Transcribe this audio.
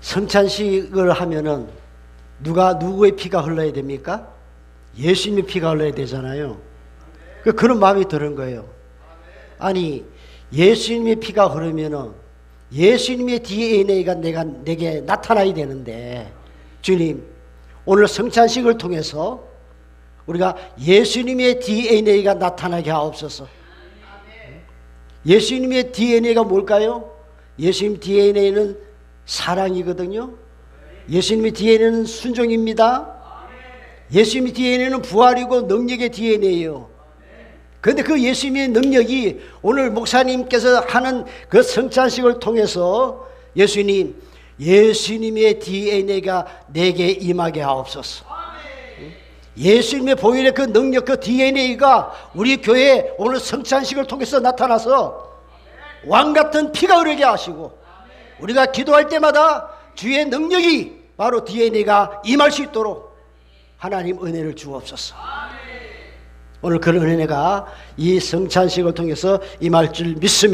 성찬식을 하면은 누가 누구의 피가 흘러야 됩니까? 예수님의 피가 흘러야 되잖아요. 그 그런 마음이 드는 거예요. 아니 예수님의 피가 흐르면은 예수님의 DNA가 내가 내게 나타나야 되는데 주님 오늘 성찬식을 통해서 우리가 예수님의 DNA가 나타나게 하옵소서. 예수님의 DNA가 뭘까요? 예수님 DNA는 사랑이거든요. 예수님의 DNA는 순종입니다. 예수님의 DNA는 부활이고 능력의 DNA예요. 그런데 그 예수님의 능력이 오늘 목사님께서 하는 그 성찬식을 통해서 예수님, 예수님의 DNA가 내게 임하게 하옵소서. 예수님의 보혈의 그 능력, 그 DNA가 우리 교회 오늘 성찬식을 통해서 나타나서 왕 같은 피가 흐르게 하시고 우리가 기도할 때마다 주의 능력이 바로 DNA가 임할 수 있도록 하나님 은혜를 주옵소서. 오늘 그런 은혜가 이 성찬식을 통해서 임할 줄 믿습니다.